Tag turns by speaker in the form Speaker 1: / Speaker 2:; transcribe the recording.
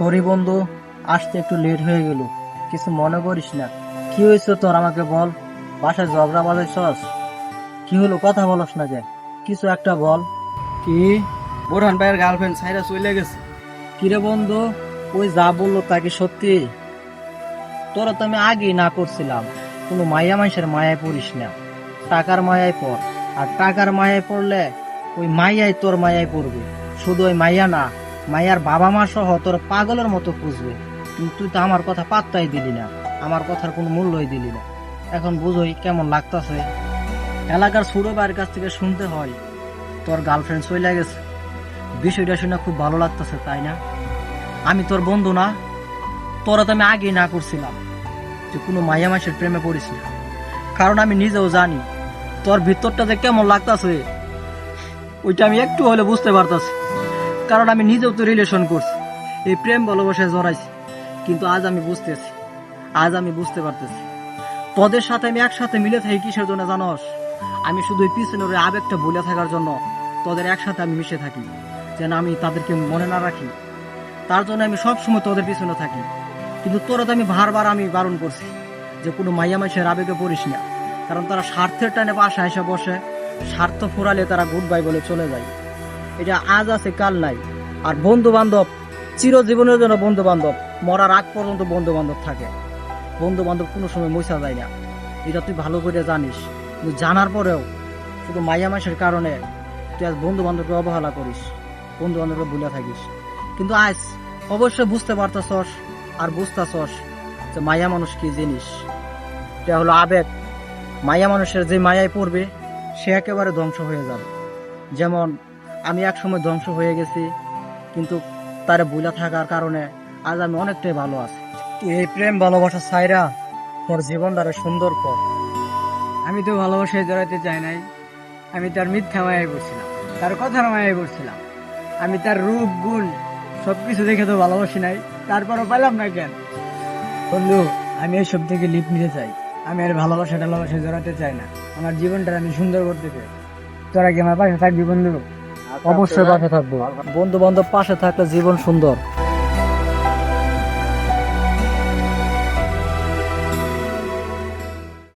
Speaker 1: Sorry বন্ধু আসতে একটু লেট হয়ে গেল। কিছু মনে করিস না। কি হয়েছে তোর আমাকে বল? বাসায় ঝগড়া বাজাইছস কি হলো কথা বলস না যে। কিছু একটা বল।
Speaker 2: কি? বোরহান ভাইয়ের গার্লফ্রেন্ড সাইরা চলে গেছে।
Speaker 1: কিরে বন্ধু ওই যা বলল তাকে সত্যি? তোরা তো আমি আগেই না করছিলাম। কোনো মায়া মানুষের মায়ায় পড়িস না। টাকার মায়ায় পড়। আর টাকার মায়ায় পড়লে ওই মাইয়াই তোর মায়ায় পড়বে। শুধু ওই মাইয়া না মাইয়ার বাবা মা সহ তোর পাগলের মতো খুঁজবে কিন্তু তুই তো আমার কথা পাত্তাই দিলি না, আমার কথার কোনো মূল্যই দিলি না। এখন বুঝোই কেমন লাগতাছে। এলাকার ছোট ভাইয়ের কাছ থেকে শুনতে হয়, তোর গার্লফ্রেন্ড চলে গেছে। বিষয়টা শুনে খুব ভালো লাগতেছে, তাই না? আমি তোর বন্ধু না, তোরা তো আমি আগেই না করছিলাম যে কোনো মায়া মাসের প্রেমে পড়িস না। কারণ আমি নিজেও জানি, তোর ভিতরটা যে কেমন লাগতাছে, ওইটা আমি একটু হলে বুঝতে পারতাছি। কারণ আমি নিজেও তো রিলেশন করছি। এই প্রেম ভালোবাসায় জড়াইছি। কিন্তু আজ আমি বুঝতেছি, আজ আমি বুঝতে পারতেছি। তোদের সাথে আমি একসাথে মিলে থাকি কিসের জন্য জানস? আমি শুধু ওই পিছনের আবেগটা ভুলে থাকার জন্য তোদের একসাথে আমি মিশে থাকি, যেন আমি তাদেরকে মনে না রাখি। তার জন্য আমি সবসময় তোদের পিছনে থাকি। কিন্তু তোরা তো আমি বারবার আমি বারণ করছি যে কোনো মাইয়া মাইসের আবেগে পড়িস না। কারণ তারা স্বার্থের টানে বাসা এসে বসে, স্বার্থ ফুরালে তারা গুড বাই বলে চলে যায়। এটা আজ আছে, কাল নাই। আর বন্ধু বান্ধব চিরজীবনের জন্য বন্ধু বান্ধব মরার আগ পর্যন্ত বন্ধু বান্ধব থাকে। বন্ধু বান্ধব কোনো সময় মুছা যায় না। এটা তুই ভালো করে জানিস। কিন্তু জানার পরেও শুধু মাইয়া মাসের কারণে তুই আজ বন্ধু বান্ধবকে অবহেলা করিস বন্ধু বান্ধবকে ভুলে থাকিস। কিন্তু আজ অবশ্যই বুঝতে পারতাছস আর বুঝতাছস যে মায়া মানুষ কি জিনিস। এটা হলো আবেগ। মায়া মানুষের যে মায়ায় পড়বে, সে একেবারে ধ্বংস হয়ে যাবে। যেমন আমি এক সময় ধ্বংস হয়ে গেছি, কিন্তু তারে বুলা থাকার কারণে আজ আমি অনেকটাই ভালো আছি। এই প্রেম, ভালোবাসা ছাইরা তোর জীবনটারে সুন্দর কর
Speaker 2: আমি তো ভালোবাসায় জড়াইতে চাই নাই, আমি তার মিথ্যা মায়ায় পড়ছিলাম, তার কথার মায়ায় পড়ছিলাম। আমি তার রূপ, গুণ, সবকিছু দেখে তো ভালোবাসি নাই, তারপরও পেলাম না কেন? বন্ধু, আমি এইসব থেকে লিপ নিতে চাই। আমি আর ভালোবাসা টালোবাসায় জড়াতে চাই না। আমার জীবনটা আমি সুন্দর করতে চাই। তোরা কি আমার পাশে থাকবি বন্ধু।
Speaker 1: অবশ্যই পাশে থাকব। বন্ধু বান্ধব পাশে থাকলে জীবন সুন্দর।